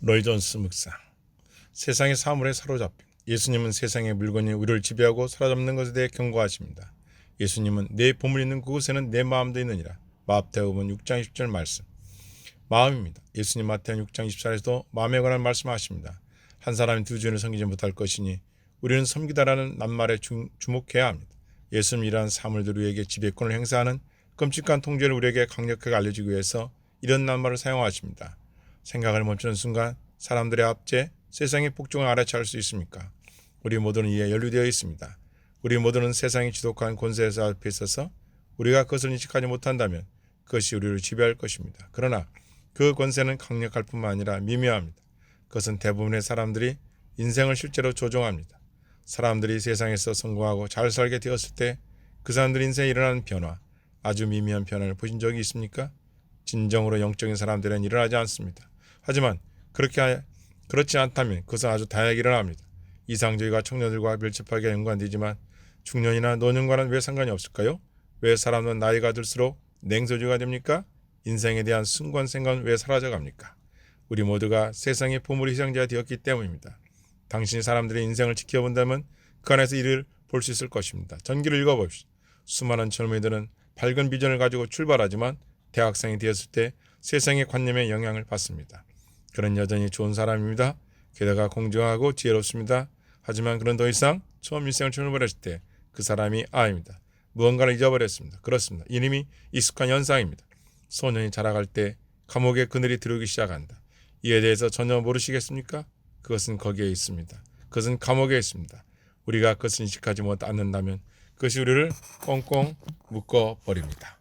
로이 존스 묵상 세상의 사물에 사로잡힌 예수님은 세상의 물건이 우리를 지배하고 사로잡는 것에 대해 경고하십니다. 예수님은 내 보물 있는 그곳에는 내 마음도 있느니라. 마태복음 6장 10절 말씀. 마음입니다. 예수님 마태복음 6장 24절에서도 마음에 관한 말씀하십니다. 한 사람이 두 주인을 섬기지 못할 것이니 우리는 섬기다라는 낱말에 주, 주목해야 합니다. 예수님 이러한 사물들 우리에게 지배권을 행사하는 끔찍한 통제를 우리에게 강력하게 알려주기 위해서 이런 낱말을 사용하십니다. 생각을 멈추는 순간 사람들의 압제, 세상의 폭종을 알아차릴 수 있습니까? 우리 모두는 이에 연루되어 있습니다. 우리 모두는 세상의 지독한 권세에서 앞에 있어서 우리가 그것을 인식하지 못한다면 그것이 우리를 지배할 것입니다. 그러나 그 권세는 강력할 뿐만 아니라 미묘합니다. 그것은 대부분의 사람들이 인생을 실제로 조종합니다. 사람들이 세상에서 성공하고 잘 살게 되었을 때 그 사람들 인생에 일어나는 변화, 아주 미미한 변화를 보신 적이 있습니까? 진정으로 영적인 사람들은 일어나지 않습니다. 하지만 그렇게 하- 그렇지 않다면 그것은 아주 다양하게 일어납니다. 이상주의가 청년들과 밀접하게 연관되지만 중년이나 노년과는 왜 상관이 없을까요? 왜 사람은 나이가 들수록 냉소주의가 됩니까? 인생에 대한 순간 생각은 왜 사라져 갑니까? 우리 모두가 세상의 보물 희생자가 되었기 때문입니다. 당신이 사람들의 인생을 지켜본다면 그 안에서 이를 볼 수 있을 것입니다. 전기를 읽어봅시다. 수많은 젊은이들은 밝은 비전을 가지고 출발하지만 대학생이 되었을 때 세상의 관념에 영향을 받습니다. 그는 여전히 좋은 사람입니다. 게다가 공정하고 지혜롭습니다. 하지만 그는 더 이상 처음 인생을 출발했을 때 그 사람이 아입니다. 무언가를 잊어버렸습니다. 그렇습니다. 이름이 익숙한 현상입니다. 소년이 자라갈 때 감옥에 그늘이 들어오기 시작한다. 이에 대해서 전혀 모르시겠습니까? 그것은 거기에 있습니다. 그것은 감옥에 있습니다. 우리가 그것을 인식하지 못 않는다면 그것이 우리를 꽁꽁 묶어 버립니다.